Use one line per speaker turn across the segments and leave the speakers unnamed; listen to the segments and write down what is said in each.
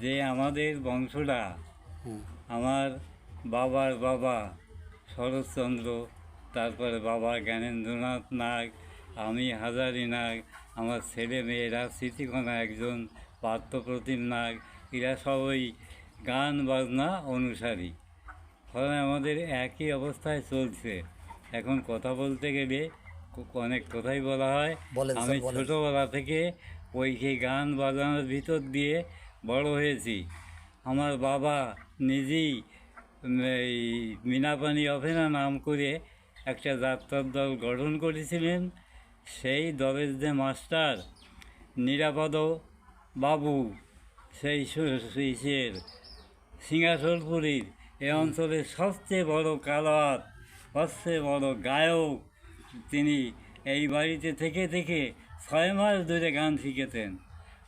যে আমাদের বংশটা আমার বাবার বাবা শরৎচন্দ্র তারপরে বাবা জ্ঞানেন্দ্রনাথ নাগ আমি হাজারি নাগ আমার ছেলে মেয়েরা স্মৃতিকণা একজন পার্থপ্রতিম নাগ এরা সবই গান বাজনা অনুসারী। ফলে আমাদের একই অবস্থায় চলছে। এখন কথা বলতে গেলে অনেক কথাই বলা হয়। আমি ছোটোবেলা থেকে ওই সেই গান বাজানোর ভিতর দিয়ে বড় হয়েছি। আমার বাবা নিজেই এই মিনাপানি অফেনা নাম করে একটা যাত্রার দল গঠন করেছিলেন। সেই দলের যে মাস্টার, নিরাপদ বাবু, সেই ইসের সিঙ্গাসলপুরীর এ অঞ্চলের সবচেয়ে বড় কালোয়াত সবচেয়ে বড় গায়ক, তিনি এই বাড়িতে থেকে থেকে ছয় মাস ধরে গান শিখেছেন।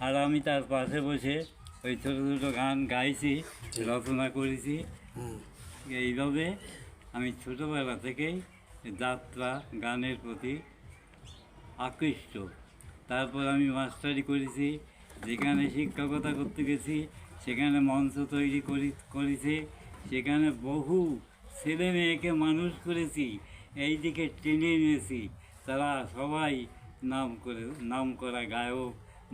আর আমি তার পাশে বসে ওই ছোটো ছোটো গান গাইছি রচনা করেছি। এইভাবে আমি ছোটোবেলা থেকেই যাত্রা গানের প্রতি আকৃষ্ট। তারপর আমি মাস্টারি করেছি যেখানে শিক্ষকতা করতে গেছি সেখানে মঞ্চ তৈরি করি করেছি সেখানে বহু ছেলে মেয়েকে মানুষ করেছি এই দিকে টেনে নিয়েছি তারা সবাই নাম করে নাম করা গায়ক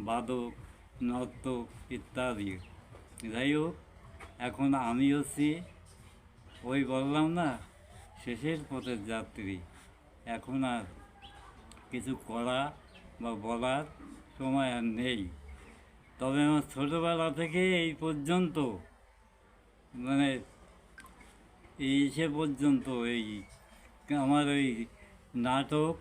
বাদক নর্তক ইত্যাদি। যাই হোক এখন আমি হচ্ছি ওই বললাম না, শেষের পথের যাত্রী। এখন আর কিছু করা বা বলার সময় আর নেই। তবে আমার ছোটোবেলা থেকে এই পর্যন্ত মানে এই সে পর্যন্ত এই আমার ওই নাটক,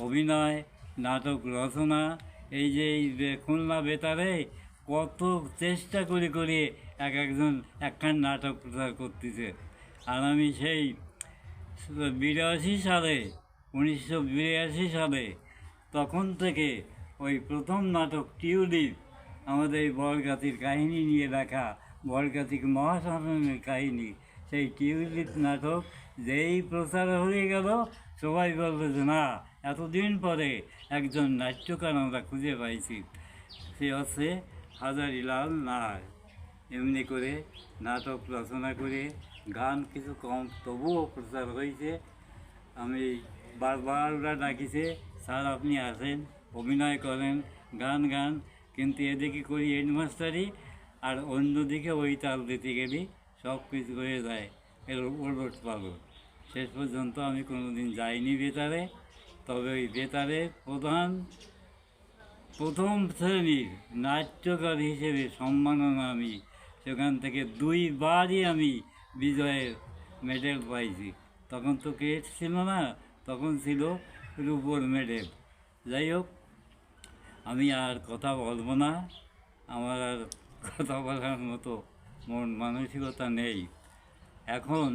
অভিনয়, নাটক রচনা এই যে এই খুলনা বেতারে কত চেষ্টা করে করে এক একজন একখান নাটক প্রচার করতেছে। আর আমি সেই বিরাশি সালে, উনিশশো বিরাশি সালে তখন থেকে ওই প্রথম নাটক টিউলিপ আমাদের এই বরগাতির কাহিনী নিয়ে লেখা বরগাতিক মহাশাসনের কাহিনী। সেই টিউলিপ নাটক যেই প্রচার হয়ে গেল, সবাই বলবে যে না এতদিন পরে একজন নাট্যকার আমরা খুঁজে পাইছি। সে হচ্ছে হাজারিলাল নাগ এমনি করে নাটক রচনা করে গান কিছু কম, তবুও প্রচার হয়েছে আমি বারবার ওরা ডাকিছে, স্যার, আপনি আসেন, অভিনয় করেন, গান গান। কিন্তু এদিকে করি হেডমাস্টারি আর অন্যদিকে ওই তাল দিতে গেলে সব কিছু হয়ে যায়। এর ওলট পালট। শেষ পর্যন্ত আমি কোনোদিন যাইনি বেতারে তবে ওই বেতারে প্রধান, প্রথম শ্রেণির নাট্যকার হিসেবে সম্মাননা আমি সেখান থেকে দুইবারই আমি বিজয়ের মেডেল পাইছি। তখন তো ক্রেট ছিল না, তখন ছিল রূপোর মেডেল যাই হোক, আমি আর কথা বলব না, আমার আর কথা বলার মতো মন মানসিকতা নেই। এখন